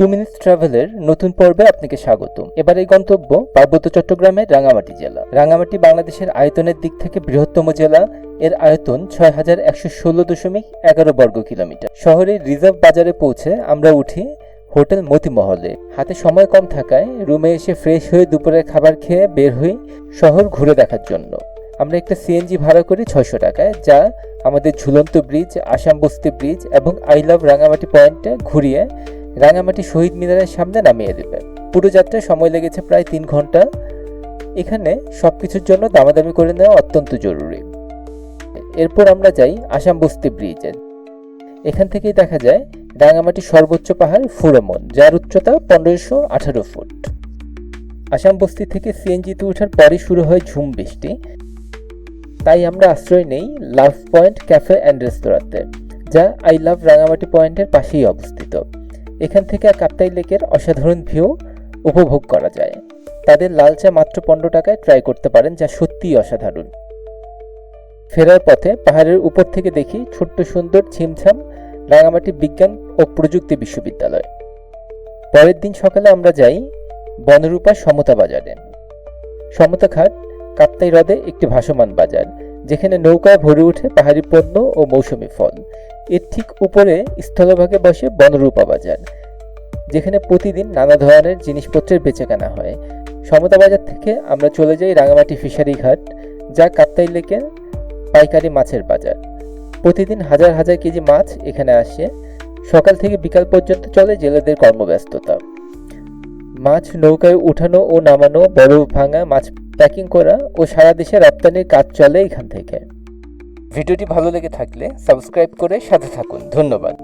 Two minutes ট্রাভেলের নতুন পর্বে আপনাকে স্বাগত এবার এই গন্তব্য পার্বত্য চট্টগ্রামের রাঙামাটি জেলা। রাঙামাটি বাংলাদেশের আয়তনের দিক থেকে বৃহত্তম জেলা। এর আয়তন ছয় হাজার একশো ষোলো দশমিক এগারো বর্গ কিলোমিটার। শহরের রিজার্ভ বাজারে পৌঁছে আমরা উঠি হোটেল মতিমহলে। হাতে সময় কম থাকায় রুমে এসে ফ্রেশ হয়ে দুপুরের খাবার খেয়ে বের হই শহর ঘুরে দেখার জন্য। আমরা একটা সিএনজি ভাড়া করি ছয়শো টাকায়, যা আমাদের ঝুলন্ত ব্রিজ আসাম বস্তি ব্রিজ এবং আই লাভ রাঙামাটি পয়েন্টে ঘুরিয়ে রাঙামাটি শহীদ মিনারের সামনে নামিয়ে দেবে। পুরো যাত্রায় সময় লেগেছে প্রায় তিন ঘণ্টা। এখানে সব কিছুর জন্য দামাদামি করে নেওয়া অত্যন্ত জরুরি। এরপর আমরা যাই আসাম বস্তি ব্রিজে। এখান থেকেই দেখা যায় রাঙামাটি সর্বোচ্চ পাহাড় ফুরমন, যার উচ্চতা পনেরোশো আঠারো ফুট। আসাম বস্তি থেকে সিএনজিতে ওঠার পরই শুরু হয় ঝুম বৃষ্টি। তাই আমরা আশ্রয় নেই লাভ পয়েন্ট ক্যাফে অ্যান্ড রেস্তোরাঁতে, যা আই লাভ রাঙামাটি পয়েন্টের পাশেই অবস্থিত। এখান থেকে কাপ্তাই লেকের অসাধারণ ভিউ উপভোগ করা যায়। তাদের লাল চা মাত্র পনেরো টাকায় ট্রাই করতে পারেন, যা সত্যিই অসাধারণ। ফেরার পথে পাহাড়ের উপর থেকে দেখি ছোট্ট সুন্দর ছিমছাম রাঙামাটি বিজ্ঞান ও প্রযুক্তি বিশ্ববিদ্যালয়। পরের দিন সকালে আমরা যাই বনরূপা সমতা বাজারে। সমতা ঘাট, কাপ্তাই হ্রদে একটি ভাসমান বাজার, যেখানে নৌকায় ভরে ওঠে পাহাড়ি পণ্য ও মৌসুমি ফল। এর ঠিক উপরে স্থলভাগে বসে বনরূপা বাজার, যেখানে প্রতিদিন নানা ধরনের জিনিসপত্রের বেচাকেনা হয়। সমতা বাজার থেকে আমরা চলে যাই রাঙামাটি ফিশারি ঘাট, যা কাপ্তাই লেকের পাইকারি মাছের বাজার। প্রতিদিন হাজার হাজার কেজি মাছ এখানে আসে। সকাল থেকে বিকাল পর্যন্ত চলে জেলেদের কর্মব্যস্ততা। মাছ নৌকায় উঠানো ও নামানো, বরফ ভাঙা, মাছ প্যাকিং করা ও সারা দেশে রপ্তানির কাজ চলে এখান থেকে। ভিডিওটি ভালো লেগে থাকলে সাবস্ক্রাইব করে সাথে থাকুন। ধন্যবাদ।